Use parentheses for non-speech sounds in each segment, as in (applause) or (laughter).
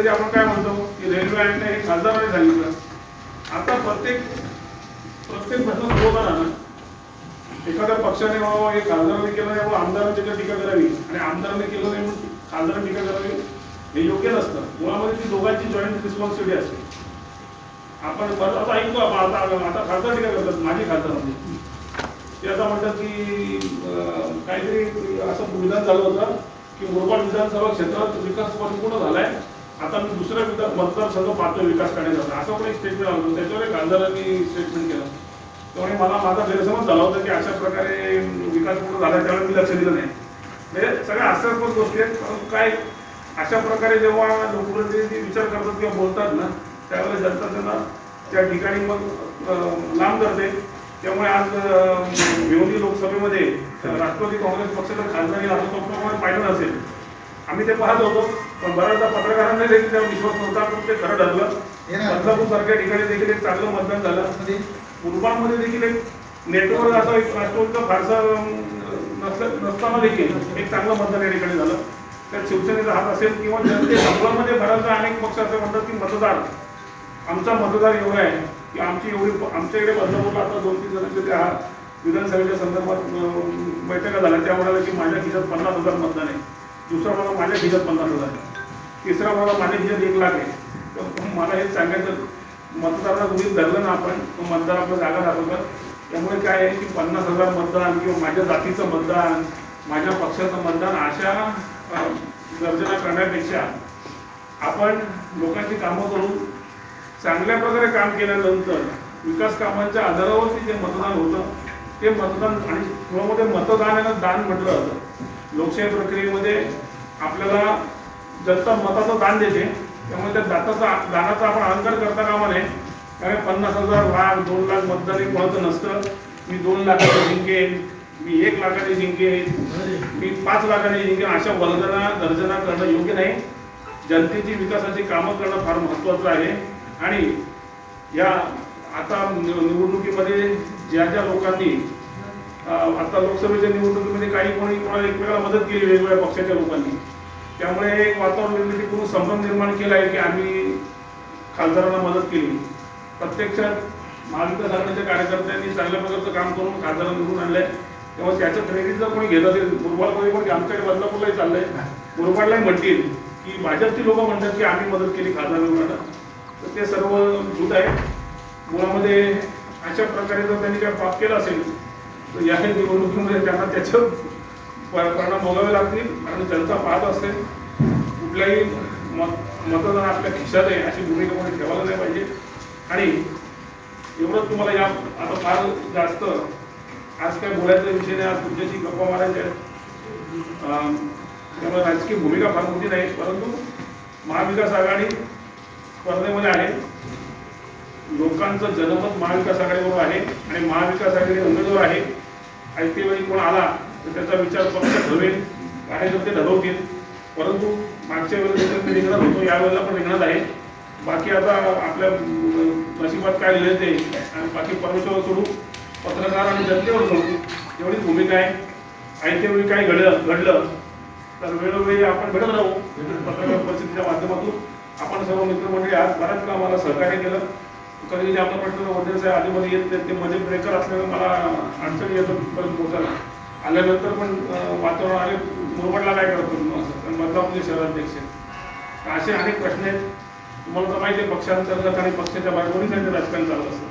कधी आपण काय म्हणतो की रेल्वे आणणे हे खासदाराने सांगितलं. आता प्रत्येक प्रत्येक प्रश्न सोडवताना एखाद्या पक्षाने बाबा हे खासदारांनी केलं नाही बाबा आमदाराने त्याच्यावर टीका करावी. आणि आमदारांनी केलं नाही म्हणून खासदारांनी टीका करावी हे योग्य नसतं. मुळामध्ये ती दोघांची जॉईंट रिस्पॉन्सिबिलिटी असते. आपण आता ऐकतो आपण आता आता खासदार टीका करतात माझी खासदार म्हणजे ते आता म्हणतात की काहीतरी असं विधान झालं होतं की मुरबाड विधानसभा क्षेत्रात विकास परिपूर्ण झालाय. आता मी दुसऱ्या विधान मतदारसंघ पाहतो विकास करण्याचा. असं पण एक स्टेटमेंट आलं होतं. त्याच्यावर एक खासदारांनी स्टेटमेंट केलं. त्यामुळे मला माझा गैरसमज झाला होता की अशा प्रकारे विकास पूर्ण झाला त्यावेळेस मी लक्ष दिलं नाही. म्हणजे सगळ्या हास्यास्पद गोष्टी आहेत. परंतु काय अशा प्रकारे जेव्हा लोकप्रतिनिधी विचार करतात किंवा बोलतात ना त्यावेळेस जनता त्यांना त्या ठिकाणी मग लांब करते त्यामुळे आज अं, लोकसभेमध्ये राष्ट्रवादी काँग्रेस पक्षाचा खासदारी आता स्वप्नामध्ये पाहिलं नसेल. आम्ही ते पाहत होतो. पण बऱ्याचदा पत्रकारांना देखील त्यावर विश्वास नव्हता पण ते खरं ठरलं बदलापूर सारख्या ठिकाणी देखील एक चांगलं मतदान झालं. पूर्वामध्ये देखील एक नेटवर्क असा एक राष्ट्रवादीचा फारसा नसताना देखील एक चांगलं मतदान या ठिकाणी झालं. त्यात शिवसेनेचा हात असेल किंवा जनते संभ्रमामध्ये बऱ्याचदा अनेक पक्ष असे म्हणतात की मतदार आमचा मतदार एवढा आहे की आमची एवढी आमच्याकडे बदलापूरला आता दोन तीन जणांचे त्या विधानसभेच्या संदर्भात बैठका झाल्या. त्या म्हणाल्या की माझ्या खिशात पन्नास हजार मतदान आहे. दुसरा मला माझ्या खिशात पन्नास हजार आहे. तिसरा मला माझ्या एक लाख आहे तर मला हे सांगायचं मतदारांना तुम्ही धरलं ना आपण तो मतदार आपला जागा दाखवतात त्यामुळे काय आहे की पन्नास हजार मतदान किंवा माझ्या जातीचं मतदान माझ्या पक्षाचं मतदान अशा गर्जना करण्यापेक्षा आपण लोकांची कामं करून चांगल्या प्रकारे काम केल्यानंतर विकास कामांच्या आधारावरती जे मतदान होतं ते मतदान आणि मुळामध्ये दान म्हटलं जातं. लोकशाही प्रक्रियेमध्ये आपल्याला जनता मताचं दान देते त्यामुळे त्या दाताचा दानाचा आपण अहंकार करता कामा नये त्यामुळे पन्नास हजार लाख दोन लाख मतदान हे कोणाचं नसतं. मी दोन लाखाने जिंकेन मी एक लाखाने जिंकेन मी पाच लाखाने जिंकेन अशा वल्गना गर्जना करणं योग्य नाही. जनतेची विकासाची कामं करणं फार महत्त्वाचं आहे. आणि या आता निवडणुकीमध्ये ज्या ज्या लोकांनी आता लोकसभेच्या निवडणुकीमध्ये काही कोणी कोणाला एकमेकाला मदत केली वेगवेगळ्या पक्षाच्या लोकांनी. त्यामुळे एक वातावरण निर्मिती करून संभ्रम निर्माण केला आहे की आम्ही खासदारांना मदत केली. प्रत्यक्षात महाविकास आघाडीच्या कार्यकर्त्यांनी चांगल्या प्रकारचं काम करून खासदारांना निवडून आणलंय. तेव्हा त्याचं क्रेडिट जर कोणी घेत असेल मुरबाडमध्ये पण आमच्याकडे बदलापूरलाही चाललंय. मुरबाडलाही म्हणतील की भाजपची लोक म्हणतात की आम्ही मदत केली खासदार निवडण्याला तर ते सर्व झूट आहे. मुळामध्ये अशा प्रकारे जर त्यांनी काय पाप केलं असेल तर या निवडणुकीमध्ये त्यांना त्याचं परिणाम भोगावे लागतील कारण जनता पाहत असते. कुठल्याही मत मतदान आपल्या खिशात आहे अशी भूमिका कोणी ठेवायला नाही पाहिजे. आणि एवढंच तुम्हाला या आता फार जास्त आज काय बोलायचा विषय नाही आज तुमच्याशी गप्पा मारायच्या आहेत. त्यामुळे राजकीय भूमिका फार मोठी नाही परंतु महाविकास आघाडी स्पर्धेमध्ये आहे. लोकांचं जनमत महाविकास आघाडीवर आहे आणि महाविकास आघाडी उमेदवार आहे. ऐकते वेळी कोण आला तर त्याचा विचार पक्ष ठरवेल कार्यकर्ते ठरवतील परंतु मागच्या वेळेला मी रिंगणात होतो यावेळेला पण रिंगणात आहे. बाकी आता आपल्या नशिबात काय लिहिलं ते. आणि बाकी परमेश्वर सोडू पत्रकार आणि जनतेवर सोडू एवढीच भूमिका आहे. ऐकते वेळी काय घडलं घडलं तर वेळोवेळी आपण भेटत राहू. पत्रकार परिस्थितीच्या माध्यमातून आपण सर्व मित्रमंडळी आज बऱ्याच कामाला सहकार्य केलं. कधी कधी आपला प्रश्न वडील साहेब आधीमध्ये येत ते मध्ये ब्रेकर असल्यामुळे मला अडचणी येतो तिथपर्यंत पोहोचायला. आल्यानंतर पण वातावरण आले मुरबडला काय करतो असं? कारण बदलापूरचे शहराध्यक्ष असे अनेक प्रश्न आहेत. तुम्हाला तर माहिती आहे पक्षांतर्गत आणि पक्षाच्या बाहेर कोणी त्यांचं राजकारण चालू असतं.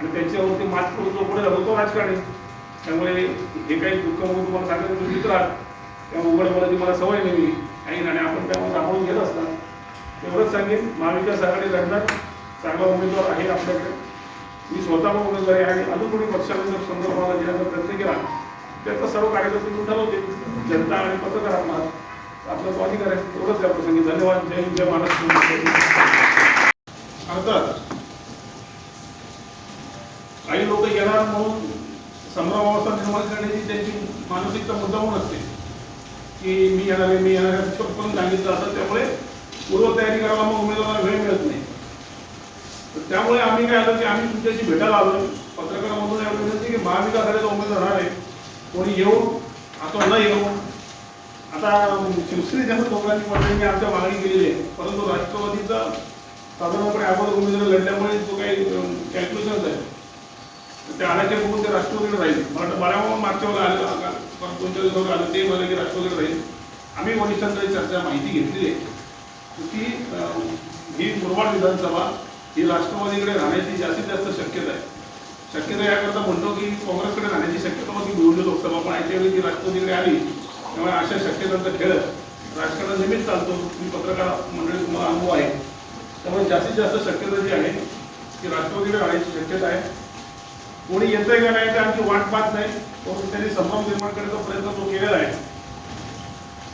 आणि त्यांच्यावरती मात करून जो पुढे जातो तो राजकारणी त्यामुळे हे काही दुःख म्हणून तुम्हाला सांगितलं तुम्ही म्हणजे मित्र आहात उघडमध्ये उघड मला सवय नाही आहे. आणि आपण त्यामुळे सांभाळून घेत असतात एवढंच सांगेन महाविकास आघाडी लढणार. चांगला उमेदवार आहे आपल्याकडे. मी स्वतः पण उमेदवार आहे. आणि अजून कोणी पक्षाने जर संदर्भाला देण्याचा प्रयत्न केला त्याचा सर्व कार्यकर्ते मिळून ठरवते जनता आणि पत्रकार आपला आपला तो अधिकार आहे एवढंच त्या प्रसंगी धन्यवाद. जय हिंद जय महाराष्ट्र. अर्थात काही लोक येणार म्हणून संभ्रमावस्था निर्माण करण्याची त्यांची मानसिकता मुद्दाहून असते. की मी येणार आहे मी येणार आहे पण सांगितलं असं त्यामुळे पूर्वतयारी करायला मग उमेदवाराला वेळ मिळत नाही. तर त्यामुळे आम्ही काय आलं की आम्ही तुमच्याशी भेटायला आलो पत्रकारामधून एवढं विनंती की महाविकास आघाडीचा उमेदवार आहे. कोणी येऊ अथवा न येऊ. आता शिवसेनेच्या लोकांनी मंडळींनी आमच्या मागणी केलेली आहे. परंतु राष्ट्रवादीचा साधारणपणे अगोदर उमेदवार लढल्यामुळे जो काही कॅल्क्युलेशन आहे ते आल्याच्या बघून ते राष्ट्रवादीकडे राहील. मला वाटतं मागच्या वेळेला आलं का परत दोनच्या दिवसावर आलं ते मला की राष्ट्रवादीकडे राहील. आम्ही वरिष्ठांकडे चर्चा माहिती घेतलेली आहे. की ही मुरबाड विधानसभा ही राष्ट्रवादीकडे राहण्याची जास्तीत जास्त शक्यता आहे. शक्यता याकरता म्हणतो की काँग्रेसकडे राहण्याची शक्यता निवडणूक लोकसभा पण ऐकल्या वेळी ती राष्ट्रवादीकडे आली. त्यामुळे अशा शक्यतांचा खेळ राजकारण नेहमीच चालतो. मी पत्रकार मंडळी तुम्हाला अनुभव आहे. त्यामुळे जास्तीत जास्त शक्यता जी आहे ती राष्ट्रवादीकडे राहण्याची शक्यता आहे. कोणी येतंय का नाही तर आमची वाट पाहत नाही. परंतु त्यांनी संभ्रम निर्माण करण्याचा प्रयत्न तो केलेला आहे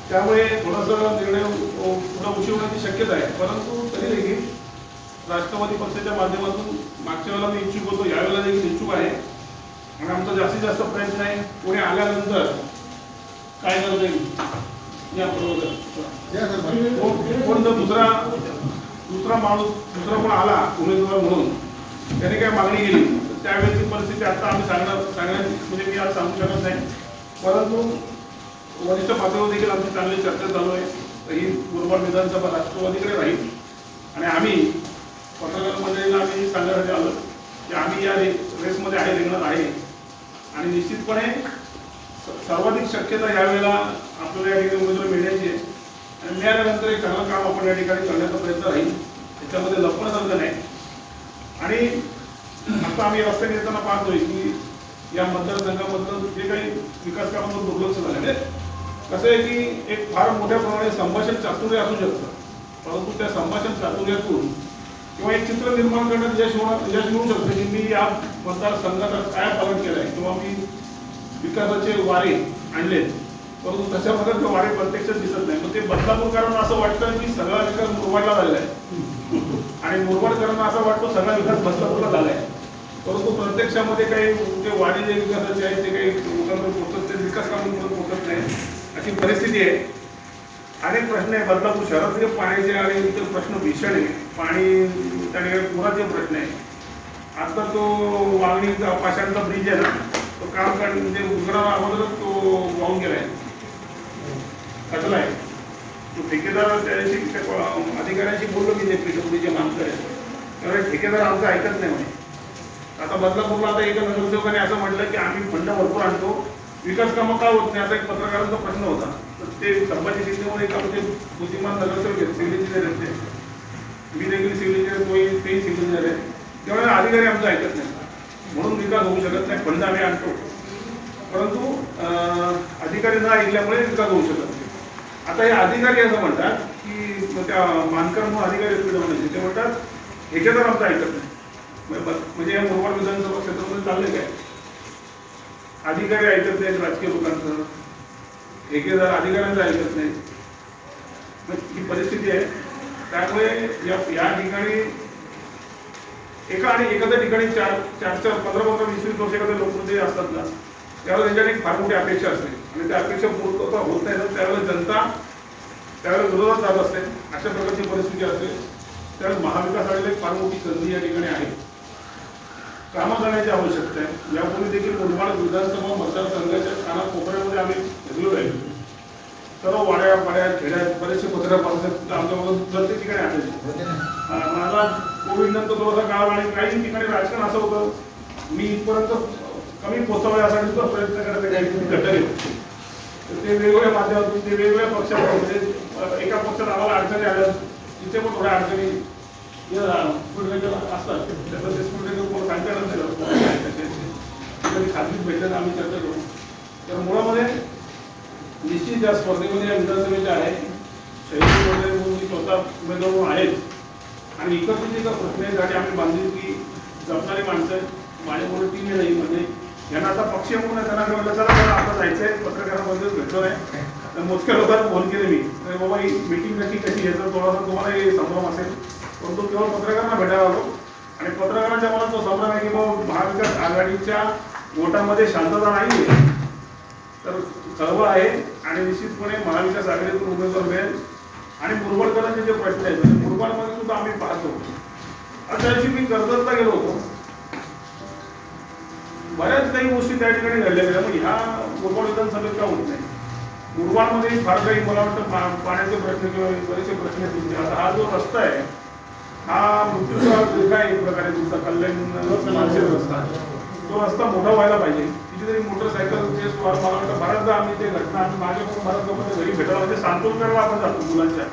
त्यामुळे थोडासा निर्णय पुन्हा उशीर होण्याची शक्यता आहे. परंतु तरी देखील राष्ट्रवादी पक्षाच्या माध्यमातून मागच्या वेळेला मी इच्छुक होतो यावेळेला देखील इच्छुक आहे. आणि आमचा जास्तीत जास्त प्रयत्न आहे पुढे आल्यानंतर काय करता येईल? कोण जर दुसरा दुसरा माणूस दुसरा कोण आला उमेदवार म्हणून त्याने काय मागणी केली? तर त्यावेळेची परिस्थिती आता आम्ही सांगणार सांगण्याची म्हणजे मी आज सांगू शकत नाही. परंतु वरिष्ठ पातळीवर देखील आमची चांगली चर्चा चालू आहे. तर ही मुरबाड विधानसभा राष्ट्रवादीकडे राहील. आणि आम्ही पत्रकार मंडळीला आम्ही सांगण्यासाठी आलो. की आम्ही या रेसमध्ये आहे रिंगणात आहे. आणि निश्चितपणे सर्वाधिक शक्यता यावेळेला आपल्याला या ठिकाणी उमेदवार मिळण्याची आहे आणि मिळाल्यानंतर एक चांगलं काम आपण या ठिकाणी करण्याचा प्रयत्न राहील. त्याच्यामध्ये लपण्यासारखं नाही. आणि आता आम्ही रस्त्याने येताना पाहतोय की या मतदारसंघामधलं जे काही विकास कामांवर दुर्लक्ष झालेलं आहे. कसं आहे की एक फार मोठ्या प्रमाणे संभाषण चातुर्य असू शकतं. परंतु त्या संभाषण चातुर्यातून किंवा एक चित्र निर्माण करण्यात यश होणार यश मिळू शकतं. की मी या मतदारसंघाचा काय पालन केलं आहे? किंवा मी विकासाचे वारे आणले परंतु तशा प्रकारचे वारे प्रत्यक्षात दिसत नाही. मग ते बदलापूरकरांना असं वाटतं की सगळा विकास मुरबाडला झालेला आहे. (laughs) आणि मुरबाडकरांना असं वाटतो सगळा विकास बदलापूरला झाला आहे. परंतु प्रत्यक्षामध्ये काही ते वाढी जे विकासाचे आहेत ते काही लोकांकडे पोहोचत नाही विकास कामांकडे पोहोचत नाही. अशी परिस्थिती आहे. अनेक प्रश्न आहे. बदलापूर शहरातले पाण्याचे आणि इतर प्रश्न भीषण आहे. पाणी त्याने पुराचे प्रश्न आहे. आता तो वागणीचा पाषाणचा ब्रिज आहे ना तो काम कर म्हणजे उघडा अगोदरच तो वाहून गेला आहे कसला आहे? तो ठेकेदार त्याशी अधिकाऱ्यांशी बोललो मी ते पिठोपुरीचे माणसं आहे. त्यामुळे ठेकेदार आमचं ऐकत नाही म्हणे. आता बदलापूरला आता एका नगरसेवकाने असं म्हटलं की आम्ही फंड भरपूर आणतो. विकास कामं का होत नाही? असा एक पत्रकारांचा प्रश्न होता. तर ते संभाजी शिंदेमुळे एक आमचे बुद्धिमान नगरसेवक आहेत सिव्हिल इंजिनियर आहेत ते. मी देखील सिव्हिल इंजिनियर तोही तेही सिव्हिल इंजिनियर आहे त्यामुळे अधिकारी आमचं ऐकत नाही म्हणून विकास होऊ शकत नाही फंड आम्ही आणतो. परंतु अं, अधिकारी न ऐकल्यामुळे विकास होऊ शकत नाही. आता हे अधिकारी असं म्हणतात की त्या मानकर म्हणून अधिकारी म्हणायचे. ते म्हणतात ठेकेदार आमचं ऐकत नाही. म्हणजे या मुरबाड विधानसभा क्षेत्रामध्ये चाललं काय? अधिकारी ऐकत नाहीत राजकीय लोकांचं ठेकेदार अधिकाऱ्यांचं ऐकत नाही मग ही परिस्थिती आहे. त्यामुळे या या ठिकाणी एका आणि एखाद्या ठिकाणी चार चार चार पंधरा पंधरा वीस वीस वर्ष एखाद्या लोकप्रतिनिधी असतात ना त्यावेळेला त्यांच्याकडे एक फार मोठी अपेक्षा असते. आणि त्या अपेक्षा पूर्तता होत नाही तर त्यावेळेला जनता त्यावेळेला विरोधात जात असते. अशा प्रकारची परिस्थिती असते. त्यावेळेस महाविकास आघाडीला एक फार मोठी संधी या ठिकाणी आहे. कामं करण्याची आवश्यकता आहे. यापूर्वी देखील मुरबाड विधानसभा मतदारसंघाच्या कानाकोपऱ्यामध्ये आम्ही फिरलो आहे. सर्व वाड्या पाड्या खेड्यात बरेचसे पत्र पाहतात आमच्याबरोबर प्रत्येक ठिकाणी आले. मला कोविड नंतर थोडासा काळ आणि काही ठिकाणी राजकारण असं होतं. मी इथपर्यंत कमी पोचावं यासाठी सुद्धा प्रयत्न करत काही घटक आहेत तर ते वेगवेगळ्या माध्यमातून ते वेगवेगळ्या पक्षामध्ये एका पक्षात आम्हाला अडचणी आल्या. तिथे पण थोड्या अडचणी स्फुटरेकर असतात. आम्ही चर्चा करू. तर मुळामध्ये निश्चित या स्पर्धेमध्ये या विधानसभेच्या आहे. शैली वगैरे म्हणून स्वतः उमेदवार म्हणून आहेत आणि इकडची का प्रक्रियेसाठी आम्ही बांधली की जपणारी माणसं माझ्यामुळे टीम आहे म्हणजे यांना आता पक्ष म्हणून त्यांना कळलं चला मला आता जायचं आहे पत्रकारांमध्ये भेटलो नाही. तर मोजक्या लोकांना फोन केले मी. तर बाबा ही मीटिंग नक्की कशी याचा थोडासा तुम्हाला हे संभ्रम असेल. परंतु केवळ पत्रकारांना भेटायला आलो. आणि पत्रकारांच्या मनात तो संभ्रम आहे की बाबा महाविकास आघाडीच्या वोटामध्ये शांतता नाही आहे तर चळवळ आहे आणि निश्चितपणे महाविकास आघाडीतून उमेदवार मिळेल. आणि मुरबाडकरांचे जे प्रश्न आहेत म्हणजे मुरबाडमध्ये सुद्धा आम्ही पाहतो. अशा दिवशी मी कर्जतला गेलो होतो. बऱ्याच काही गोष्टी त्या ठिकाणी घडल्या गेल्या मग ह्या मुरबाड विधानसभेत का होत नाही? मुरबाडमध्ये फार काही मला वाटतं पाण्याचे प्रश्न किंवा बरेचसे प्रश्न आहेत. आता हा जो रस्ता आहे हा मृत्यूचा धोका एक प्रकारे तुमचा कल्याण मानसिक रस्ता तो रस्ता मोठा व्हायला पाहिजे. कितीतरी मोटरसायकलचे स्वार मला वाटतं बऱ्याचदा आम्ही ते घटना आम्ही मागे पण बऱ्याच लोकांच्या घरी भेटायला म्हणजे सांत्वन करायला आपण जातो मुलांच्या.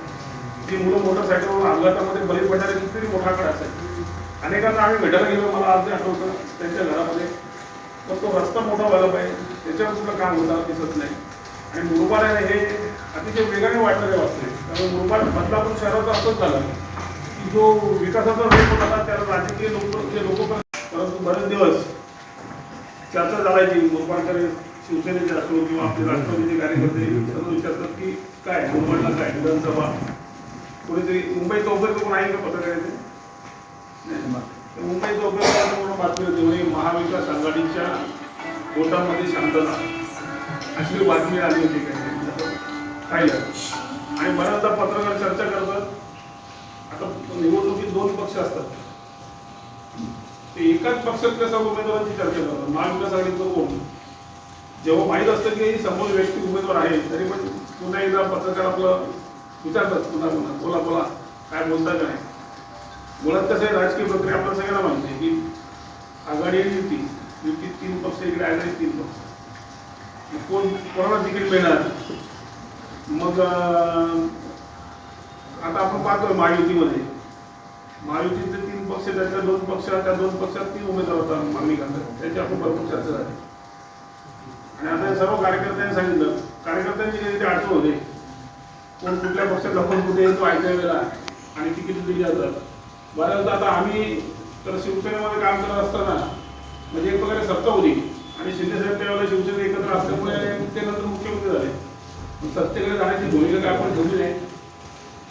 ती मुलं मोटरसायकलवर अपघातामध्ये बळी पडणारे कितीतरी मोठा आकडा असेल. अनेकांना आम्ही भेटायला गेलो मला आज आठवतं त्यांच्या घरामध्ये. तर तो रस्ता मोठा व्हायला पाहिजे. त्याच्यावर सुद्धा काम होता दिसत नाही. आणि मुरबाड हे अतिशय वेगाने वाढणारे वाटते कारण मुरबाड बदलापूर शहराचं असंच झालं. की जो विकासाचा रोग होता त्याला राजकीय लोक जे लोक परंतु बरेच दिवस चर्चा चालायची गोपाळकर शिवसेनेचे असो किंवा आपले राष्ट्रवादीचे कार्यकर्ते सर्व विचारतात की काय मुंबईला काय विधानसभा? कोणीतरी मुंबई चौकात कोण आहे का पत्रकारिते नाही. मुंबई चौकात म्हणून बातमी होती. म्हणजे महाविकास आघाडीच्या गोटामध्ये शांतता. अशी बातमी आली होती काय आणि बऱ्याचदा पत्रकार चर्चा करतो आता निवडणुकीत दोन पक्ष असतात. ते एकाच पक्षात कसा उमेदवारांची चर्चा करतात. महाविकास आघाडीचं कोण? जेव्हा माहीत असतं की समोर व्यक्ती उमेदवार आहे तरी पण पुन्हा एकदा पत्रकार आपलं विचारतात पुन्हा पुन्हा बोला बोला. काय बोलता काय मुळात कसं आहे राजकीय प्रक्रिया आपल्याला सगळ्यांना माहिती आहे की आघाडी आणि युती युती तीन पक्ष इकडे आघाडी तीन पक्ष. कोण कोणाला तिकीट मिळणार? मग आता आपण पाहतोय महायुतीमध्ये. महायुतीचे तीन पक्ष त्याच्या दोन पक्ष त्या दोन पक्षात तीन उमेदवार होता मागणी करतात. त्याची आपण भरपूर चर्चा झाली आणि आता सर्व कार्यकर्त्यांनी सांगितलं. कार्यकर्त्यांची काही अडचण होते. कोण कुठल्या पक्षात लपून कुठे येतो ऐकायला आणि तिकीट दिली जातात बऱ्याचदा आता आम्ही तर शिवसेनेमध्ये काम करत असताना म्हणजे एक प्रकारे सत्ता होती. आणि शिंदे साहेब त्यावेळेला शिवसेना एकत्र असल्यामुळे ते नंतर मुख्यमंत्री झाले. पण सत्तेकडे जाण्याची भूमिका काय आपण ठेवली नाही.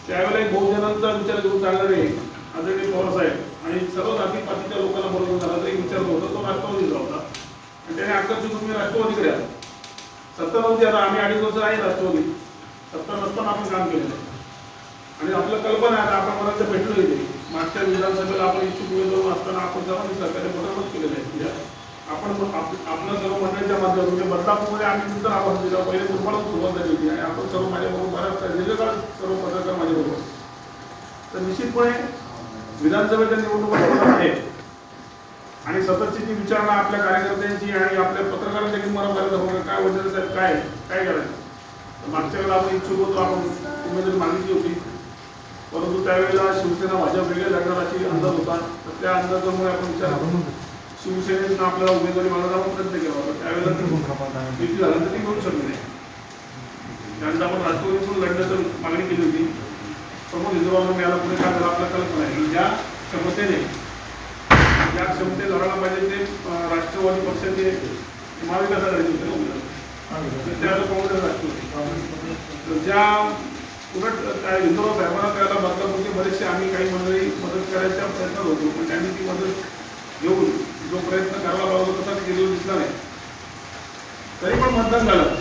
त्यावेळेला एक बहुजनांचा विचार घेऊन चालणारे आदरणीय पवार साहेब. आणि सर्व जातीपातीच्या लोकांना बरोबर झाला. तर एक विचार होता तो राष्ट्रवादीचा होता. आणि त्याने आकर्षित तुम्ही राष्ट्रवादीकडे आला. सत्ता नव्हती आता. आम्ही अडीच वर्ष आहे राष्ट्रवादी. सत्ता नसताना आपण काम केलेलं आणि आपलं कल्पना आहे आता आपण मला भेटलो इथे. मागच्या विधानसभेला आपण इच्छुक उमेदवार असताना आपण सर्वांनी सरकारने बरोबर केलेलं आहे. म्हणजे आपण आप- आपल्या सर्व मंडळीच्या माध्यमातून म्हणजे बदलापूरमध्ये आम्ही सुद्धा आवाज दिला पहिले मुरबाडून सुरुवात झाली होती. आणि आपण सर्व माझ्याबरोबर बऱ्याच दीर्घकाळ सर्व तर निश्चितपणे विधानसभेच्या निवडणुका होणार आहेत. आणि सततची ती विचारणा आपल्या कार्यकर्त्यांची आणि आपल्या पत्रकारांच्या देखील मला बऱ्याच होणार काय वडील साहेब? काय काय करायचं? मागच्या वेळेला आपण इच्छुक होतो आपण उमेदवारी मागितली होती. परंतु त्यावेळेला शिवसेना भाजप वेगळे लढणार अशी अंदाज होता. तर त्या अंदाजामुळे आपण विचार शिवसेनेनं आपल्याला उमेदवारी मागण्याचा प्रयत्न केला होता. त्यावेळेला ती युती झालं तर ती करू शकली नाही. त्यानंतर आपण राष्ट्रवादीतून लढण्याची मागणी केली होती. समोर हिंदुरावला मिळाला पुढे काय झालं आपल्या कल्पना आहे. की ज्या क्षमतेने ज्या क्षमतेत लढायला पाहिजे ते राष्ट्रवादी पक्षाचे महाविकास आघाडीचे होते ना उमेदवार. ते आता काँग्रेस राष्ट्रवादी. तर ज्या उलट त्या हिंदुराव साहेबांना त्याला बदलापूरचे बरेचसे आम्ही काही मंडळी मदत करायच्या प्रयत्नात होतो पण त्यांनी ती मदत घेऊन जो प्रयत्न करायला पाहिजे तसा ते केलेला दिसला नाही. तरी पण मतदान झालं.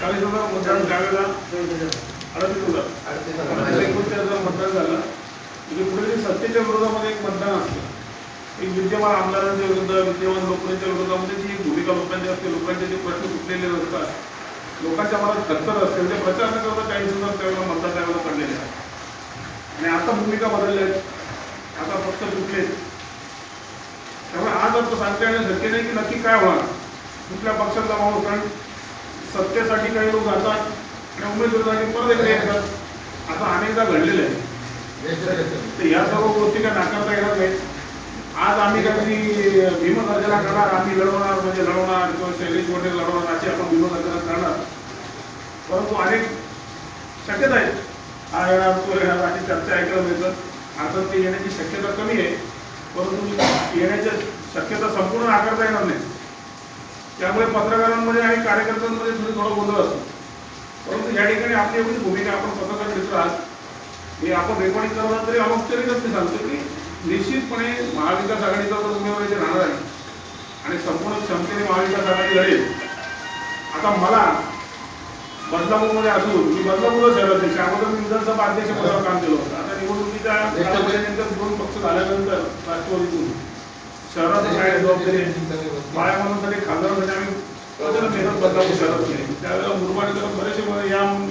चाळीस हजार मतदान त्यावेळेला अडतीस हजार. अडतीस मतदान झालं. म्हणजे कुठेतरी सत्तेच्या विरोधामध्ये एक मतदान असतं. एक विद्यमान आमदारांच्या विरुद्ध विद्यमान लोकांच्या विरोधामध्ये जी एक भूमिका लोकांची असते लोकांचे जे प्रश्न सुटलेले असतात लोकांच्या मनात खतर असते. म्हणजे प्रचार न करता काही सुद्धा त्यावेळेला मतदान त्यावेळेला पडलेले आहेत आणि आता भूमिका बदलल्या आहेत आता फक्त सुटलेत. त्यामुळे आज आपण सांगता येणं शक्य नाही की नक्की काय होणार. कुठल्या पक्षाचा माहोल कारण सत्तेसाठी काही लोक जातात आणि उमेदवारी परत एकदा येतात. आता अनेकदा घडलेलं आहे. तर या सर्व गोष्टी काय नाकारता येणार नाहीत. आज आम्ही काहीतरी भीमसर्जना करणार आम्ही लढवणार म्हणजे लढवणार किंवा शैलेश वगैरे लढवणार अशी आपण भीमसर्जना करणार. परंतु अनेक शक्यता आहेत. अशी चर्चा ऐकायला मिळतं. आता ते येण्याची शक्यता कमी आहे. परंतु येण्याच्या शक्यता संपूर्ण नाकारता येणार नाही त्यामुळे पत्रकारांमध्ये आणि कार्यकर्त्यांमध्ये थोडं गोंधळ असतो. परंतु या ठिकाणी आपली एवढी भूमिका आपण स्वतःचा मित्र आहात हे आपण रेकॉर्डिंग करणार तरी औपचारिकच मी सांगतो की निश्चितपणे महाविकास आघाडीचा जर उमेदवार इथे राहणार आहे आणि संपूर्ण क्षमतेने महाविकास आघाडी लढेल. आता मला बदलापूरमध्ये असून मी बदलापूरच शहरात आहे. अगोदर मी विधानसभा अध्यक्ष पदावर काम केलं होतं. आता निवडणुकीच्या कालावधीनंतर दोन पक्ष झाल्यानंतर राष्ट्रवादीतून शहरात काय जबाबदारी आहे. म्हणून खासदार म्हणजे आम्ही त्याला मेहनत बदलापूर शहरात केली त्यावेळेला मुरबाडकर बरेचसे मला या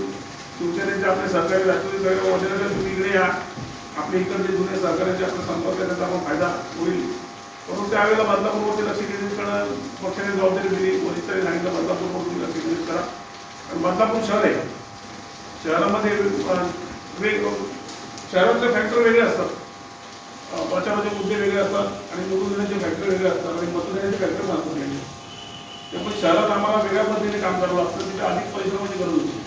त्यांचे आपले सहकारी राष्ट्रवादी सगळे वगैरे तुम्ही इकडे या. आपले इकडचे जुने सहकार्याचे आपला संपर्क त्याचा आपण फायदा होईल. म्हणून त्यावेळेला बदलापूरवरती लक्ष केंद्रित करणं पक्षाने जबाबदारी दिली वरिष्ठांनी सांगितलं बदलापूरवरती लक्ष केंद्रित करा. आणि बदलापूर शहर आहे. शहरामध्ये वेग शहरातले फॅक्टर वेगळे असतात. अं, प्रचाराचे मुद्दे वेगळे असतात आणि निवडून देण्याचे फॅक्टर वेगळे असतात आणि मतदानाचे फॅक्टर नसतात वेगळे त्यामुळे शहरात आम्हाला वेगळ्या पद्धतीने काम करावं लागतं तिथे अधिक परिश्रमाची गरज होती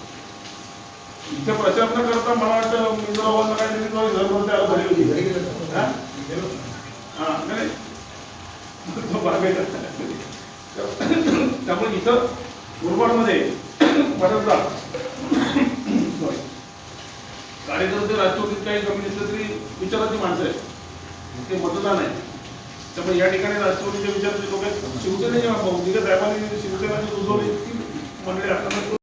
इथे प्रचार न करता मला वाटतं इंद्राबादला काहीतरी तो घर भरते आलं भरली होती हा? नाही. तो बागायचा. त्यामुळे इथं मुरबाडमध्ये बऱ्याचदा. कार्यकर्ते राष्ट्रवादीत काही कमी नसलं तरी विचाराची माणसं आहेत ते मतदान आहे त्यामुळे या ठिकाणी राष्ट्रवादीच्या विचाराचे लोक आहेत शिवसेनेच्या भौतिक साहेबांनी शिवसेनेची रुजवली मंडळी आता